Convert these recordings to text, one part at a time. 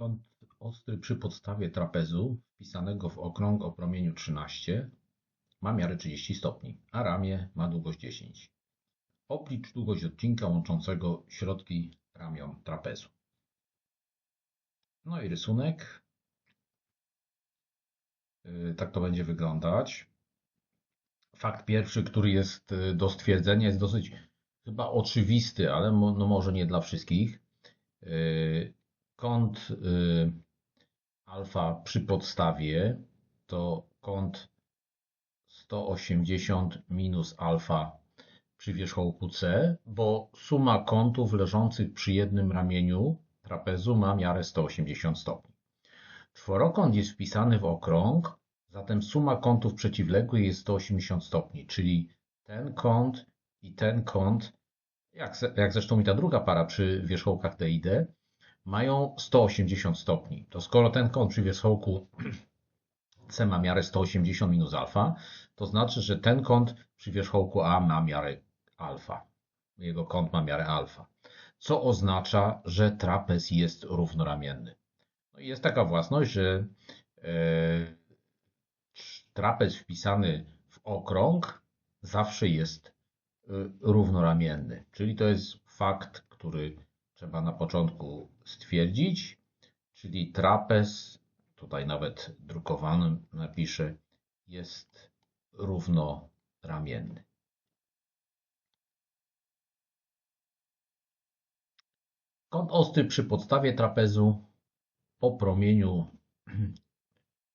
Kąt ostry przy podstawie trapezu wpisanego w okrąg o promieniu 13 ma miarę 30 stopni, a ramię ma długość 10. Oblicz długość odcinka łączącego środki ramion trapezu. No i rysunek. Yy, Tak to będzie wyglądać. Fakt pierwszy, który jest yy, do stwierdzenia, jest dosyć chyba oczywisty, ale no może nie dla wszystkich. Kąt yy, alfa przy podstawie to kąt 180 minus alfa przy wierzchołku C, bo suma kątów leżących przy jednym ramieniu trapezu ma miarę 180 stopni. Czworokąt jest wpisany w okrąg, zatem suma kątów przeciwległych jest 180 stopni, czyli ten kąt i ten kąt, jak, jak zresztą i ta druga para przy wierzchołkach D i D, mają 180 stopni. To skoro ten kąt przy wierzchołku C ma miarę 180 minus alfa, to znaczy, że ten kąt przy wierzchołku A ma miarę alfa. Jego kąt ma miarę alfa. Co oznacza, że trapez jest równoramienny. No jest taka własność, że e, trapez wpisany w okrąg zawsze jest e, równoramienny. Czyli to jest fakt, który trzeba na początku stwierdzić, czyli trapez, tutaj nawet drukowanym napiszę, jest równoramienny. Kąt ostry przy podstawie trapezu o promieniu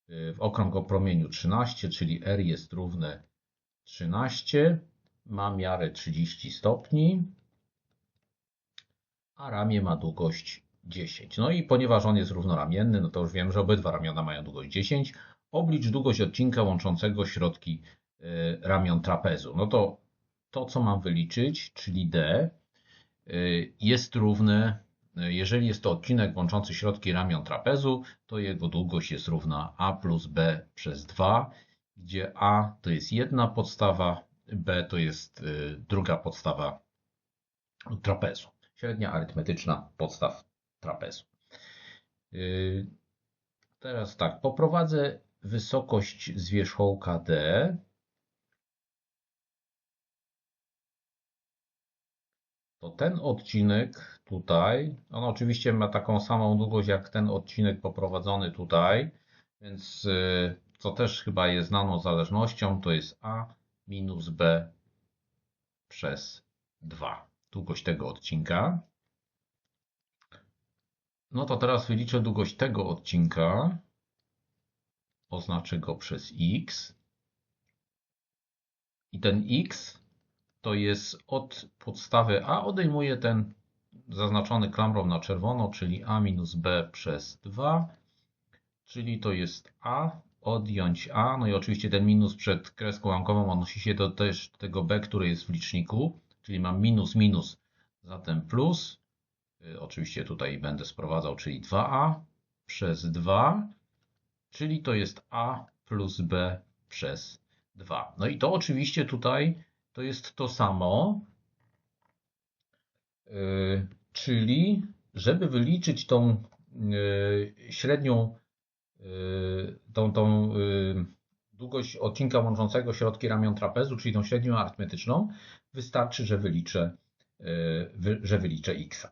w okrąg o promieniu 13, czyli R jest równe 13, ma miarę 30 stopni, a ramię ma długość 10. No i ponieważ on jest równoramienny, no to już wiem, że obydwa ramiona mają długość 10. Oblicz długość odcinka łączącego środki y, ramion trapezu. No to to, co mam wyliczyć, czyli D, y, jest równe, y, jeżeli jest to odcinek łączący środki ramion trapezu, to jego długość jest równa A plus B przez 2, gdzie A to jest jedna podstawa, B to jest druga podstawa trapezu. Średnia arytmetyczna podstaw trapezu. Yy, Teraz tak, poprowadzę wysokość z wierzchołka D. To ten odcinek tutaj, on oczywiście ma taką samą długość jak ten odcinek poprowadzony tutaj, więc yy, co też chyba jest znaną zależnością, to jest A minus B przez 2. Długość tego odcinka. No to teraz wyliczę długość tego odcinka. Oznaczę go przez x. I ten x to jest od podstawy A odejmuję ten zaznaczony klamrą na czerwono, czyli a minus b przez 2, czyli to jest a odjąć a, no i oczywiście ten minus przed kreską łamkową odnosi się do też tego b, który jest w liczniku, czyli mam minus minus, zatem plus, Y, Oczywiście tutaj będę sprowadzał, czyli 2a przez 2, czyli to jest a plus b przez 2. No i to oczywiście tutaj to jest to samo, yy, czyli żeby wyliczyć tą yy, średnią, tą, tą długość odcinka łączącego środki ramion trapezu, czyli tą średnią arytmetyczną, wystarczy, że wyliczę, wy, że wyliczę x.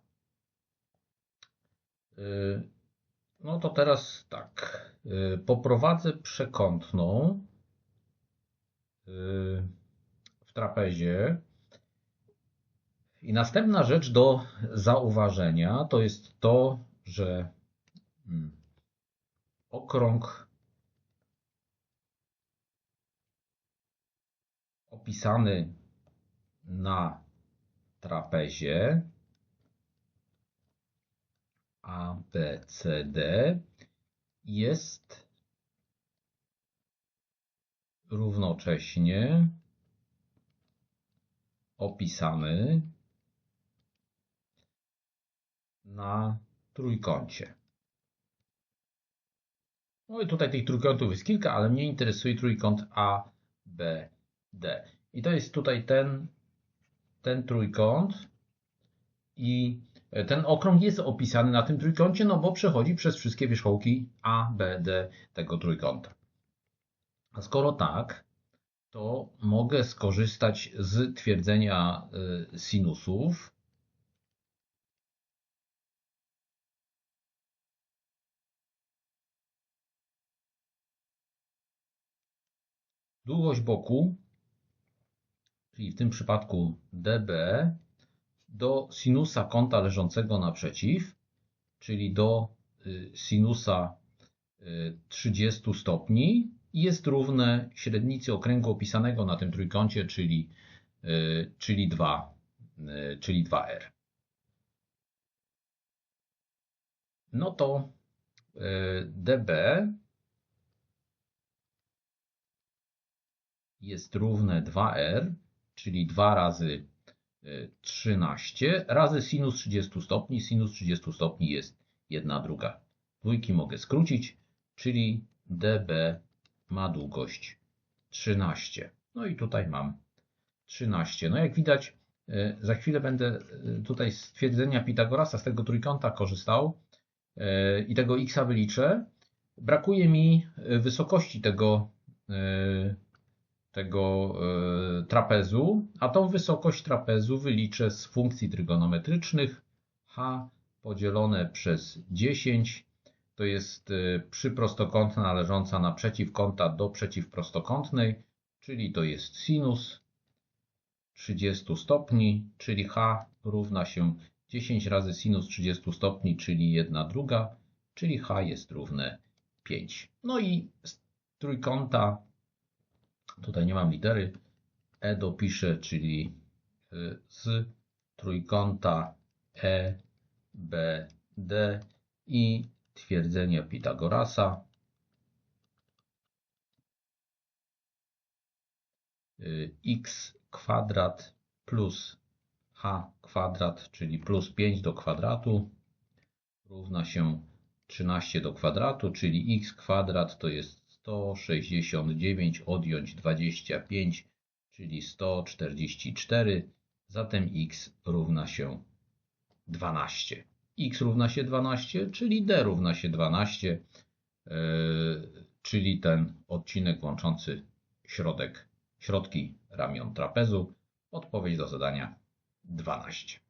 Yy, No to teraz tak. yy, Poprowadzę przekątną w trapezie. I następna rzecz do zauważenia to jest to, że mm, okrąg opisany na trapezie A, B, C, D jest równocześnie opisany na trójkącie. No i tutaj tych trójkątów jest kilka, ale mnie interesuje trójkąt A, B, D. I to jest tutaj ten, ten trójkąt i ten okrąg jest opisany na tym trójkącie, no bo przechodzi przez wszystkie wierzchołki A, B, D tego trójkąta. A skoro tak, to mogę skorzystać z twierdzenia y, sinusów. Długość boku, czyli w tym przypadku dB, do sinusa kąta leżącego naprzeciw, czyli do y, sinusa 30 y, stopni jest równe średnicy okręgu opisanego na tym trójkącie, czyli, czyli, 2, czyli 2r. No to dB jest równe 2r, czyli 2 razy 13 razy sinus 30 stopni. Sinus 30 stopni jest 1 druga. Dwójki mogę skrócić, czyli dB ma długość 13. No i tutaj mam 13. No jak widać, e, za chwilę będę e, tutaj z twierdzenia Pitagorasa, z tego trójkąta korzystał e, i tego x wyliczę. Brakuje mi wysokości tego, tego trapezu, a tą wysokość trapezu wyliczę z funkcji trygonometrycznych h podzielone przez 10 to jest y, przyprostokątna należąca naprzeciw kąta do przeciwprostokątnej, czyli to jest sinus 30 stopni, czyli h równa się 10 razy sinus 30 stopni, czyli 1 druga, czyli h jest równe 5. No i z trójkąta, tutaj nie mam litery, e dopiszę, czyli y, z trójkąta E, B, D i twierdzenie Pitagorasa. Y, x kwadrat plus h kwadrat, czyli plus 5 do kwadratu równa się 13 do kwadratu, czyli x kwadrat to jest 169 odjąć 25, czyli 144, zatem x równa się 12 x równa się 12, czyli d równa się 12, e, czyli ten odcinek łączący środek, środki ramion trapezu. Odpowiedź do zadania 12.